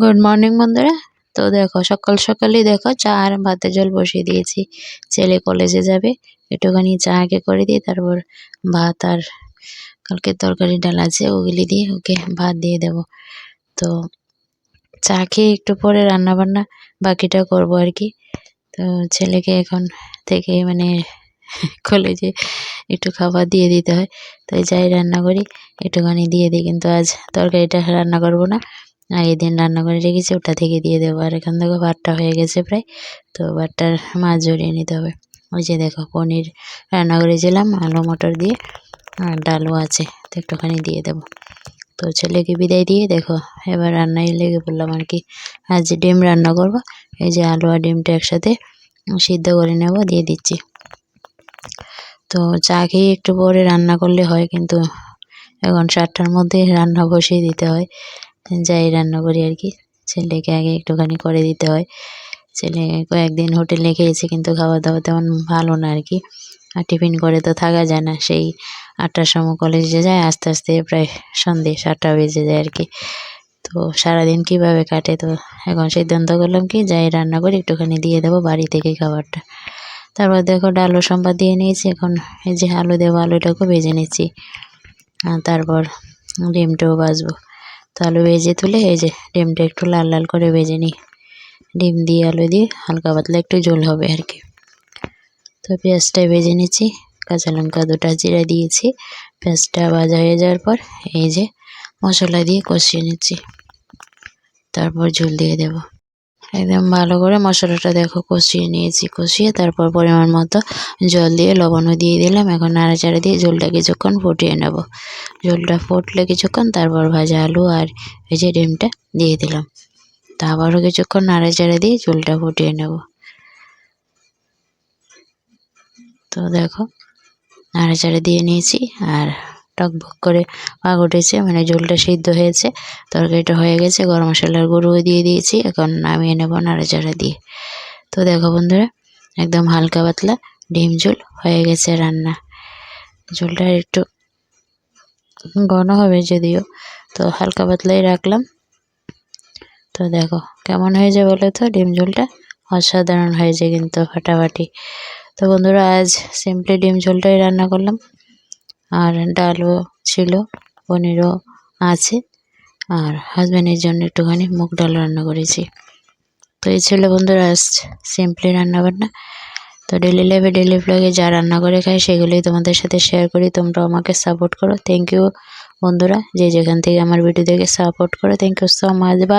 Good morning বন্ধুরা। তো দেখো, সকাল সকালই দেখো, চা আর ভাতের জল বসিয়ে দিয়েছি। ছেলে কলেজে যাবে, একটুখানি চা আগে করে দিয়ে তারপর ভাত আর কালকে তরকারি ডাল আছে, ওগুলি দিয়ে ওকে ভাত দিয়ে দেব। তো চা খেয়ে একটু পরে রান্না বান্না বাকিটা করব আর কি। তো ছেলেকে এখন থেকে মানে কলেজে একটু খাবার দিয়ে দিতে হয় তো যাই রান্না করি, একটুখানি দিয়ে দিই, কিন্তু আজ তরকারিটা রান্না করব না। আগের দিন রান্না করে রেখেছি, ওটা থেকে দিয়ে দেবো। আর এখান থেকে ভাতটা হয়ে গেছে প্রায়, তো ভাতটার মাছ জড়িয়ে নিতে হবে। ওই যে দেখো, পনির রান্না করেছিলাম, আলু মটর দিয়ে, আর ডালও আছে, তো একটুখানি দিয়ে দেবো। তো ছেলেকে বিদায় দিয়ে দেখো, এবার রান্নায় লেগে পড়লাম আর কি। আজ ডিম রান্না করব, এই যে আলু আর ডিমটা একসাথে সিদ্ধ করে নেব, দিয়ে দিচ্ছি। তো চা খেয়ে একটু পরে রান্না করলে হয়, কিন্তু এখন সাতটার মধ্যে রান্না বসিয়ে দিতে হয়। যাই রান্না করি আর কি। ছেলেকে আগে একটুখানি করে দিতে হয়। ছেলে কয়েকদিন হোটেলে খেয়েছে, কিন্তু খাওয়া দাওয়া তেমন ভালো না আর কি। আর টিফিন করে তো থাকা যায় না, সেই আটটার সময় কলেজে যায়, আস্তে আস্তে প্রায় সন্ধে সাতটা বেজে যায় আর কি। তো সারাদিন কীভাবে কাটে তো এখন সিদ্ধান্ত করলাম কি, যাই রান্না করে, একটুখানি দিয়ে দেবো বাড়ি থেকে খাবারটা। তারপর দেখো ডালও সম্বাদ দিয়ে নিয়েছি, এখন এই যে আলু দেবো, আলুটাকেও ভেজে নিচ্ছি। তারপর ডিমটাও বাজবো তো ভেজে তুলে এই যে ডিমটা একটু লাল লাল করে ভেজে নিই। ডিম দিয়ে আলু দিয়ে হালকা পাতলা একটু ঝোল হবে আর কি। তো পেঁয়াজটা ভেজে নিচ্ছি, কাঁচা লঙ্কা দুটা জিরা দিয়েছি, পেঁয়াজটা ভাজা হয়ে যাওয়ার পর এই যে মশলা দিয়ে কষিয়ে নিচ্ছি। তারপর ঝোল দিয়ে দেব। একদম ভালো করে মশলাটা দেখো কষিয়ে নিয়েছি, কষিয়ে তারপর পরিমাণ মতো জল দিয়ে, লবণও দিয়ে দিলাম। এখন নাড়াচাড়া দিয়ে ঝোলটা কিছুক্ষণ ফুটিয়ে নেব। ঝোলটা ফুটলে কিছুক্ষণ তারপর ভাজা আলু আর যে ডিমটা দিয়ে দিলাম। তা আবারও কিছুক্ষণ নাড়াচাড়া দিয়ে ঝোলটা ফুটিয়ে নেব। তো দেখো, নাড়াচাড়া দিয়ে নিয়েছি আর টকবক করে পাক উঠেছে মানে ঝোলটা সিদ্ধ হয়েছে, তরকারিটা হয়ে গেছে, গরম মশলার গুঁড়োও দিয়ে দিয়েছি, এখন নামিয়ে নেব নাড়াচাড়া দিয়ে। তো দেখো বন্ধুরা, একদম হালকা পাতলা ডিম ঝোল হয়ে গেছে রান্না। ঝোলটা একটু ঘন হবে যদিও, তো হালকা পাতলাই রাখলাম। তো দেখো, কেমন হয়েছে বলো তো? ডিম ঝোলটা অসাধারণ হয়েছে কিন্তু ফাটাফাটি। তো বন্ধুরা, আজ সিম্পলি ডিম ঝোলটাই রান্না করলাম। আর ডালও ছিল, পনিরও আছে। আর হাজব্যান্ডের জন্য একটুখানি মুগ ডাল রান্না করেছি। তো এই ছিল বন্ধুরা, আজ সিম্পলি রান্নাবান্না। তো ডেলি লাইফে ডেলি ব্লগে যা রান্না করে খাই, সেগুলোই তোমাদের সাথে শেয়ার করি। তোমরা আমাকে সাপোর্ট করো। থ্যাংক ইউ বন্ধুরা, যে যেখান থেকে আমার ভিডিও দেখে সাপোর্ট করো। থ্যাংক ইউ সো মাচ বা